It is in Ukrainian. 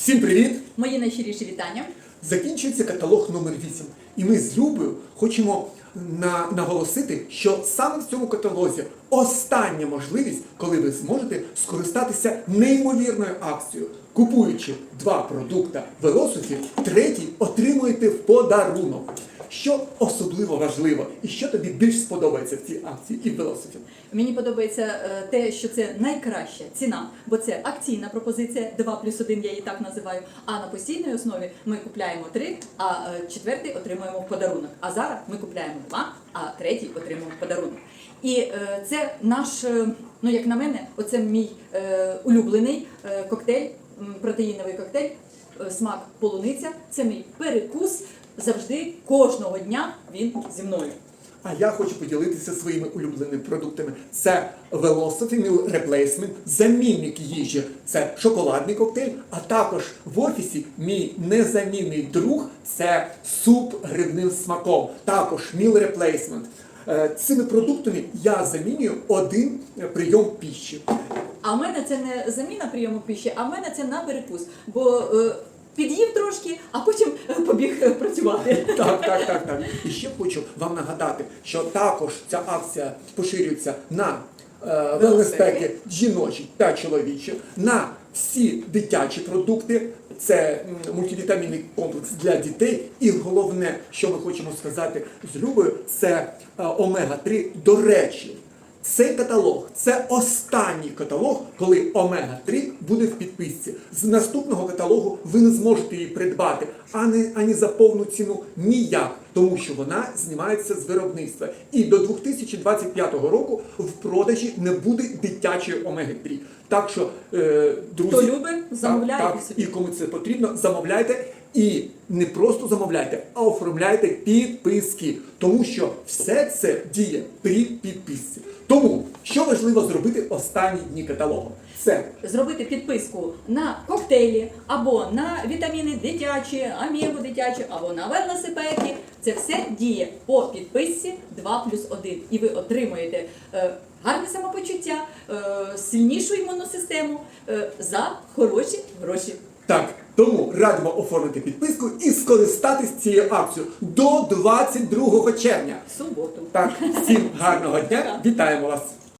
Всім привіт! Мої найщиріші вітання. Закінчується каталог номер 8. І ми з Любою хочемо на, наголосити, що саме в цьому каталозі остання можливість, коли ви зможете скористатися неймовірною акцією. Купуючи два продукти Velocity, третій отримуєте в подарунок. Що особливо важливо і що тобі більш сподобається в цій акції і в? Мені подобається е, те, що це найкраща ціна, бо це акційна пропозиція 2 плюс 1, я її так називаю. А на постійній основі ми купляємо 3, а е, четвертий отримуємо подарунок. А зараз ми купляємо 2, а третій отримуємо подарунок. І е, це наш, ну як на мене, оце мій улюблений коктейль, протеїновий коктейль, смак полуниця. Це мій перекус. Завжди кожного дня він зі мною. А я хочу поділитися своїми улюбленими продуктами. Це Velocity Meal Replacement, замінник їжі. Це шоколадний коктейль, а також в офісі мій незамінний друг це суп грибним смаком. Також Meal Replacement. Е, Цими продуктами я замінюю один прийом піші. А в мене це не заміна прийому піші, а в мене це на перекус. Бо е, під'їв трошки, а потім е, побіг е, працювати. Так, так, так, так. І ще хочу вам нагадати, що також ця акція поширюється на е, велоспеки жіночі та чоловічі, на всі дитячі продукти. Це мультивітамінний комплекс для дітей. І головне, що ми хочемо сказати з Любою, це е, омега-3. До речі, цей каталог це останній каталог, коли омега-3 буде в підписці. З наступного каталогу ви не зможете її придбати ані, ані за повну ціну ніяк, тому що вона знімається з виробництва. І до 2025 року в продажі не буде дитячої омеги-3. Так що, е, друзі, Хто любить, замовляйте так, так, і кому це потрібно, замовляйте. І не просто замовляйте, а оформляйте підписки, тому що все це діє при підписці. Тому що важливо зробити останні дні каталогу? Це Зробити підписку на коктейлі або на вітаміни дитячі, амігу дитячі, або на велосипеді. Це все діє по підписці 2 плюс 1. І ви отримуєте е, гарне самопочуття, е, сильнішу імунну систему е, за хороші гроші. так. Тому радимо оформити підписку і скористатись цією акцією до 22 червня. Суботу. Так, всім гарного дня! Вітаємо вас!